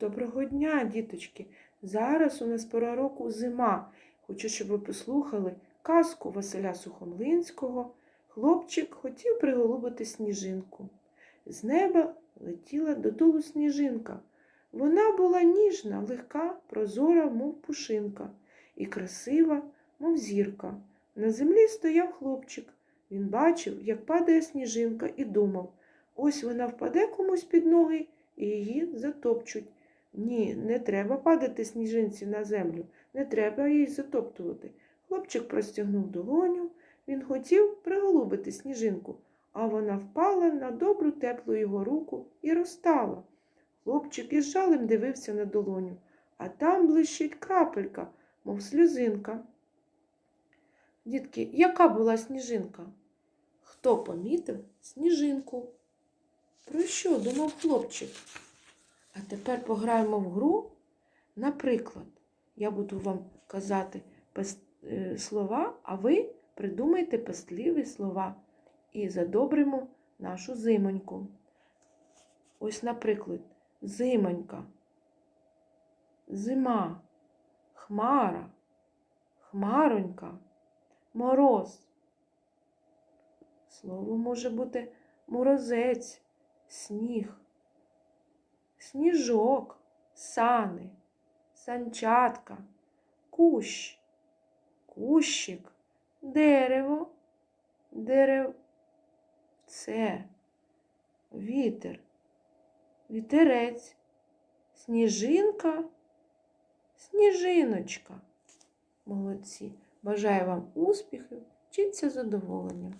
Доброго дня, діточки! Зараз у нас пора року зима. Хочу, щоб ви послухали казку Василя Сухомлинського. Хлопчик хотів приголубити сніжинку. З неба летіла додолу сніжинка. Вона була ніжна, легка, прозора, мов пушинка, і красива, мов зірка. На землі стояв хлопчик. Він бачив, як падає сніжинка, і думав, ось вона впаде комусь під ноги і її затопчуть. Ні, не треба падати сніжинці на землю, не треба її затоптувати. Хлопчик простягнув долоню, він хотів приголубити сніжинку, а вона впала на добру теплу його руку і розтала. Хлопчик із жалем дивився на долоню, а там блищить крапелька, мов сльозинка. Дітки, яка була сніжинка? Хто помітив сніжинку? Про що думав хлопчик? А тепер пограємо в гру. Наприклад, я буду вам казати е, слова, а ви придумайте пестливі слова і задобримо нашу зимоньку. Ось, наприклад, зимонька, зима, хмара, хмаронька, мороз. Слово може бути морозець, сніг сніжок, сани, санчатка, кущ, кущик, дерево, деревце, вітер, вітерець, сніжинка, сніжиночка. Молодці. Бажаю вам успіхів, вчіться з задоволенням.